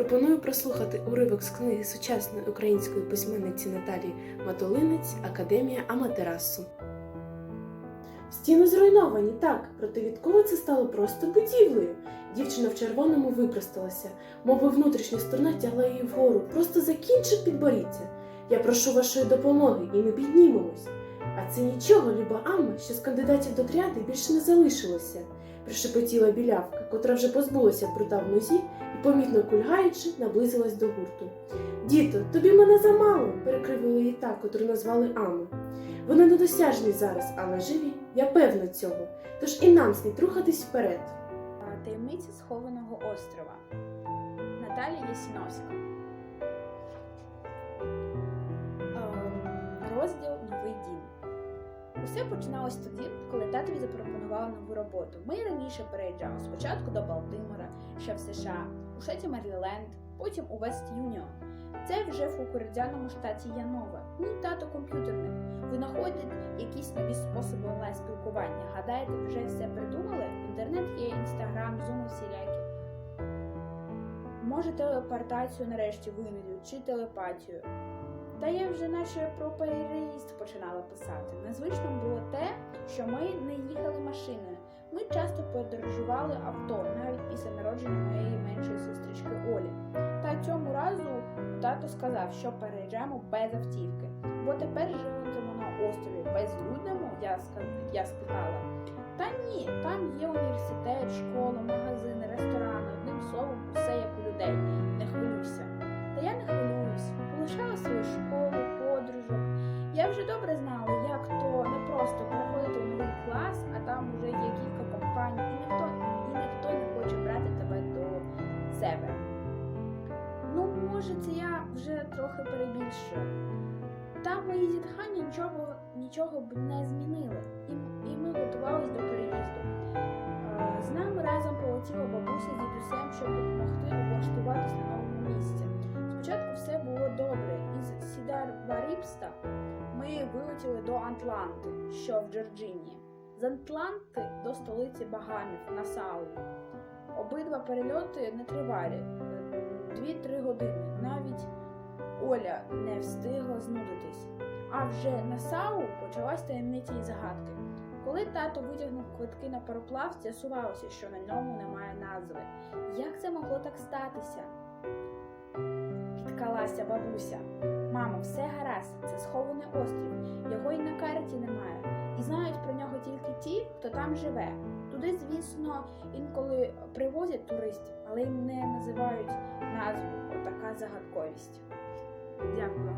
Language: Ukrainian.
пропоную прослухати уривок з книги сучасної української письменниці Наталії Матолинець Академія Аматерасу. Стіни зруйновані, так, проте відколи це стало просто будівлею. Дівчина в червоному випросталася, мов би внутрішня сторона тягла її вгору, просто закінчив підборіться. Я прошу вашої допомоги, і ми піднімемось. А це нічого, люба Амма, що з кандидатів до тріади більше не залишилося, прошепотіла білявка, котра вже позбулася прута в нозі і, помітно кульгаючи, наблизилась до гурту. Діто, тобі мене замало, перекривила її та, котру назвали Амма. Вони недосяжні зараз, але живі, я певна цього. Тож і нам слід рухатись вперед. Таємниці схованого острова. Наталія Ясіновська. Усе починалось тоді, коли татові запропонували нову роботу. Ми раніше переїжджали спочатку до Балтимора, ще в США, у штаті Меріленд, потім у Вест Юніон. Це вже в кукурудзяному штаті Янова. Мій тато комп'ютерник. Винаходять якісь нові способи онлайн спілкування. Гадаєте, вже все придумали? Інтернет є, інстаграм, зуми всілякі. Може, телепортацію нарешті винайдуть чи телепатію. Та я вже наче про переїзд починала писати. Незвичним було те, що ми не їхали машиною. Ми часто подорожували авто, навіть після народження моєї меншої сестрички Олі. Та цьому разу тато сказав, що переїжджаємо без автівки, бо тепер живемо на острові безлюдному, я, я спитала. Та ні, там є університет, школа, магазини, ресторани, одним словом, усе як у людей. Я вже добре знала, як то не просто переходити в новий клас, а там вже є кілька компаній, і ніхто, і ніхто не хоче брати тебе до себе. Ну, може, це я вже трохи перебільшую. Та мої зітхання нічого, нічого б не змінили, і, і ми готувалися до переїзду. З нами разом полетіла бабуся з дідусем, щоб допомогти облаштуватись вилетіли до Атланти, що в Джорджинії. З Атланти до столиці Багамів Насау. Обидва перельоти нетривалі, 2-3 години. Навіть Оля не встигла знудитись. А вже на САУ почалась таємниця і загадки. Коли тато витягнув квитки на пароплав, з'ясувалося, що на ньому немає назви. Як це могло так статися? Підкалася бабуся. Мамо, все гаразд, це схований острів. Його й на карті немає. І знають про нього тільки ті, хто там живе. Туди, звісно, інколи привозять туристів, але й не називають назву. Отака загадковість. Дякую.